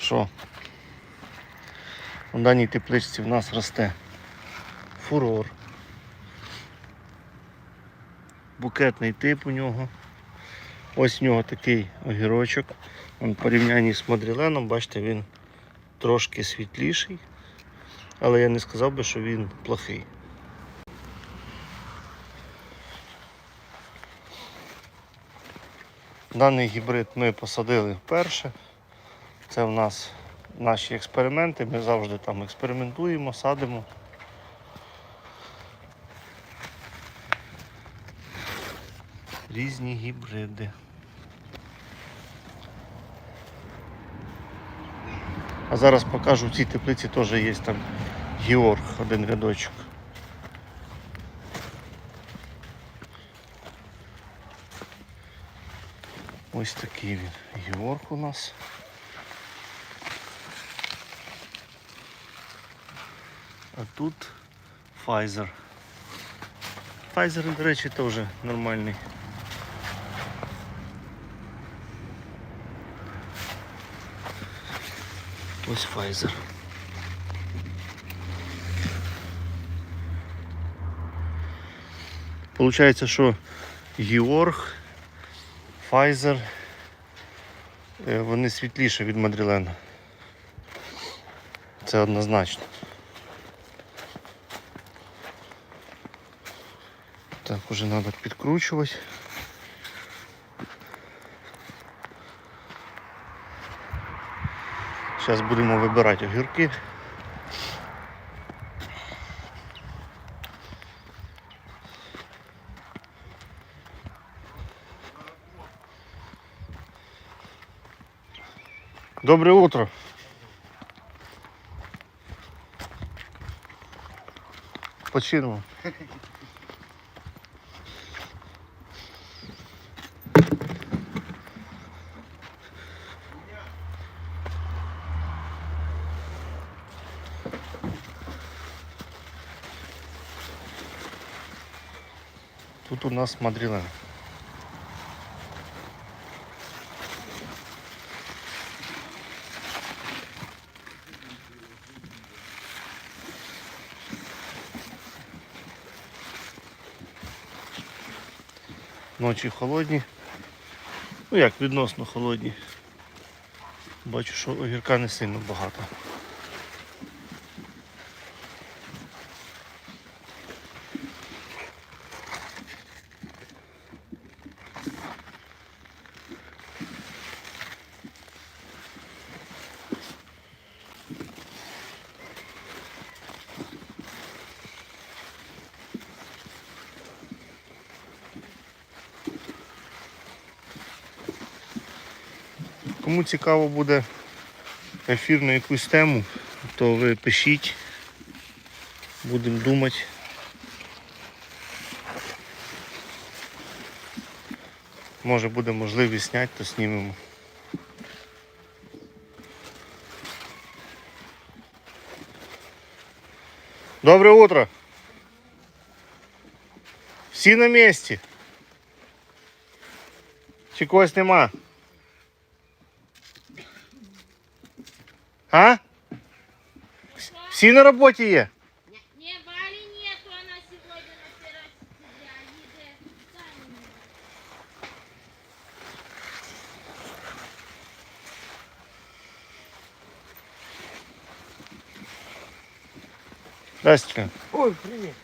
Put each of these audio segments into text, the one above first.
що у даній тепличці в нас росте фурор. Букетний тип у нього. Ось у нього такий огірочок. В порівнянні з модриленом, бачите, він трошки світліший, але я не сказав би, що він плохий. Даний гібрид ми посадили вперше. Це в нас наші експерименти. Ми завжди там експериментуємо, садимо. Різні гібриди. А зараз покажу, в цій теплиці теж є там Георг, один рядочок. Ось такий він Георг у нас. А тут Pfizer. Pfizer, до речі, теж нормальний. Ось Pfizer. Получається, що Георг, Pfizer, е, вони світліші від Мадрілена. Це однозначно. Так, уже треба підкручувати. Зараз будемо вибирати огірки. Доброе утро. Починемо. Тут у нас мадрилен. Ночі холодні. Ну як, відносно холодні. Бачу, що огірка не сильно багато. Кому цікаво буде ефір на якусь тему, то ви пишіть. Будемо думати. Може буде можливість зняти, то знімемо. Доброе утро. Всі на місці. Чи когось нема? Всі на роботі є? Не, Вали нету, она сегодня на террасе сидела, едет. Сами не Здрасте. Ой, привет.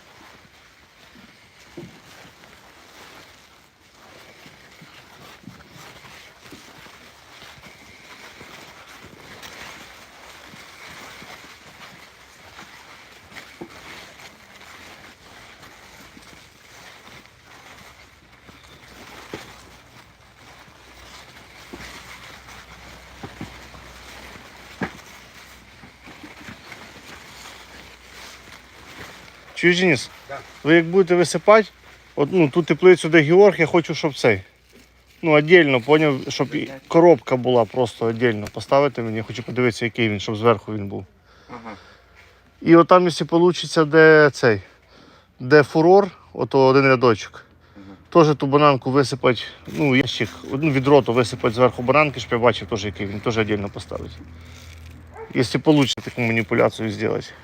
Чуєш, Денис? Да. Ви як будете висипати, от, ну, ту теплицю, де Георг, я хочу, щоб цей. Ну, віддільно, поняв, щоб і коробка була просто віддільно. Поставити мені, я хочу подивитися, який він, щоб зверху він був. Ага. І от там, якщо вийде, де цей, де фурор, ото один рядочок. Теж ту бананку висипати, ну, ящик, одну відро то висипати зверху бананки, щоб я бачив теж, який він, теж віддільно поставити. Если получится такую манипуляцию сделать.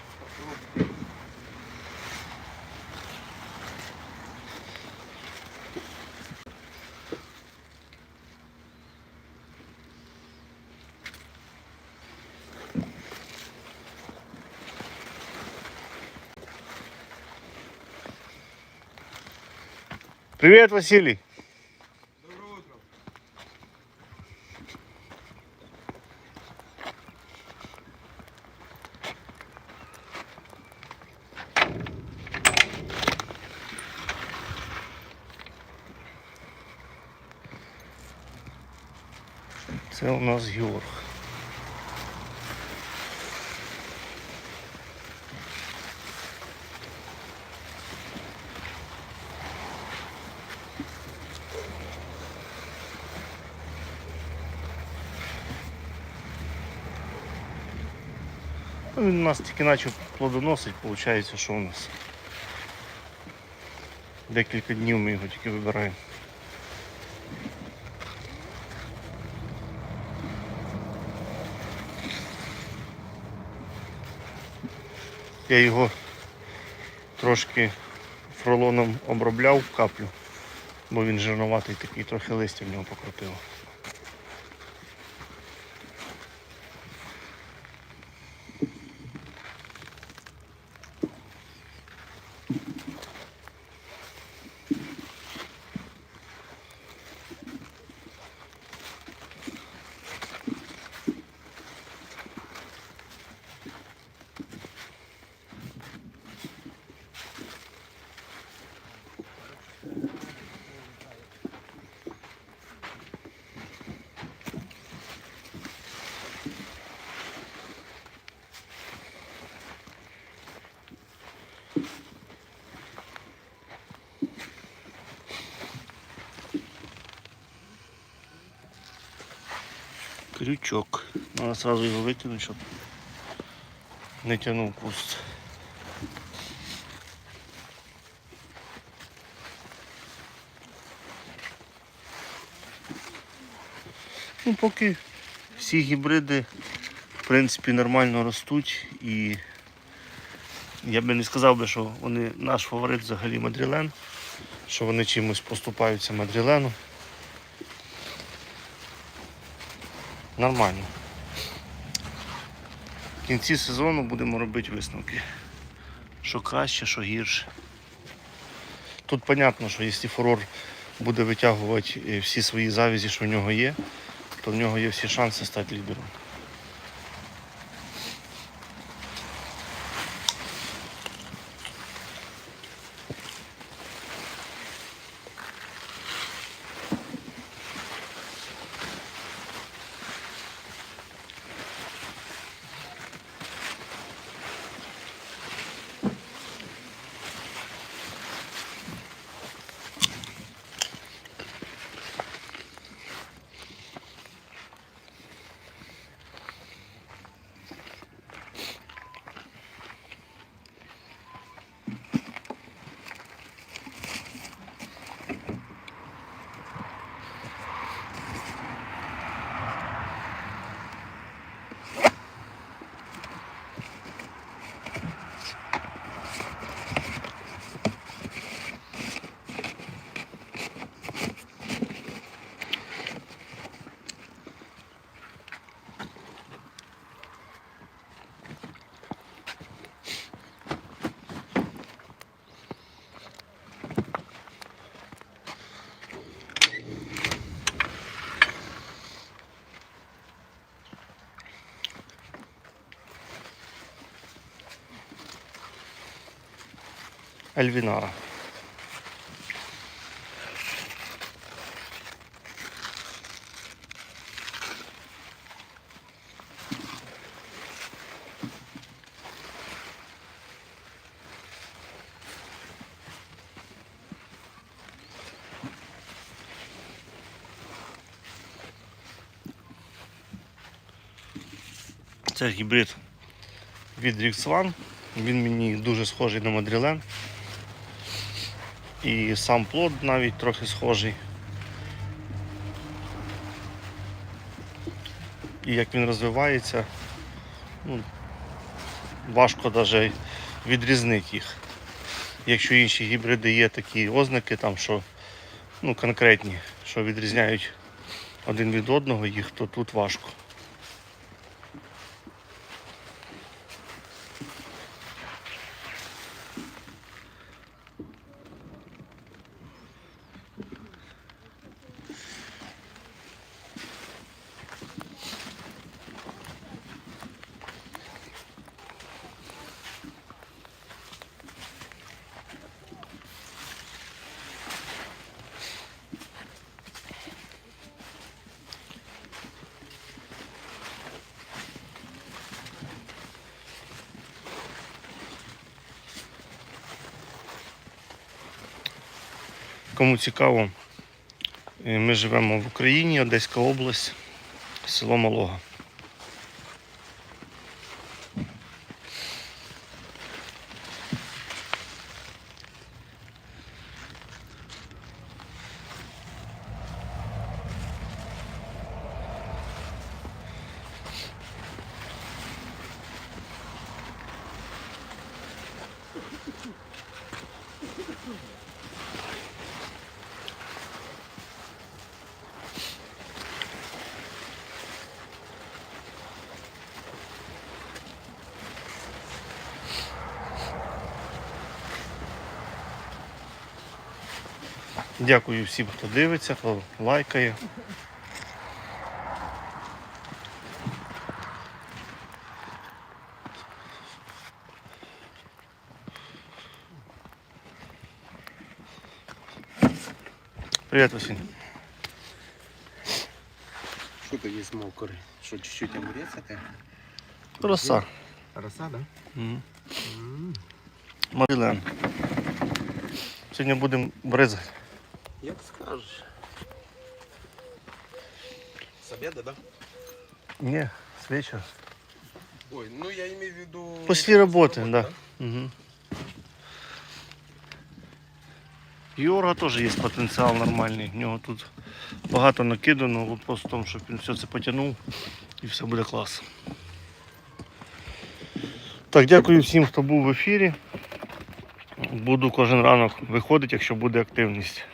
Привет, Василий. Це у нас Георг. Ну, Він у нас тільки почав плодоносить, виходить, що у нас. Декілька днів ми його тільки вибираємо. Я його трошки фролоном обробляв каплю, бо він жирноватий такий, трохи листя в нього покрутило. Крючок. Надо сразу його викинути, щоб не тянув куст. Ну, поки всі гібриди в принципі нормально ростуть і я би не сказав би, що вони наш фаворит взагалі Мадрілен, що вони чимось поступаються Мадрілену. Нормально. В кінці сезону будемо робити висновки. Що краще, що гірше. Тут зрозуміло, що якщо фурор буде витягувати е, всі свої завізі, що в нього є, то в нього є всі шанси стати лідером. Альвінара. Це гібрид від Rix. Він мені дуже схожий на Мадрілен. І сам плод навіть трохи схожий. І як він розвивається, ну, важко навіть відрізнити їх. Якщо інші гібриди є такі ознаки, там, що ну, конкретні, що відрізняють один від одного їх, то тут важко. Кому цікаво, е, ми живемо в Україні, Одеська область, село Малога. Дякую всім, хто дивиться, хто лайкає. Привіт, Василь. Что то есть мокрый? Что, чуть-чуть огурец это? Роса. Роса, да? Мгм. М, Мадилен. Сьогодні будемо бризати. Як скажешь. С обеда, да? Ні, з вечора. Ой, ну я имею в виду... Після роботи, После да. Угу. Йорга теж є потенціал нормальний. В нього тут багато накидано, вопрос в тому, щоб він все це потягнув і все буде клас. Так, дякую всім, хто був в ефірі. Буду кожен ранок виходити, якщо буде активність.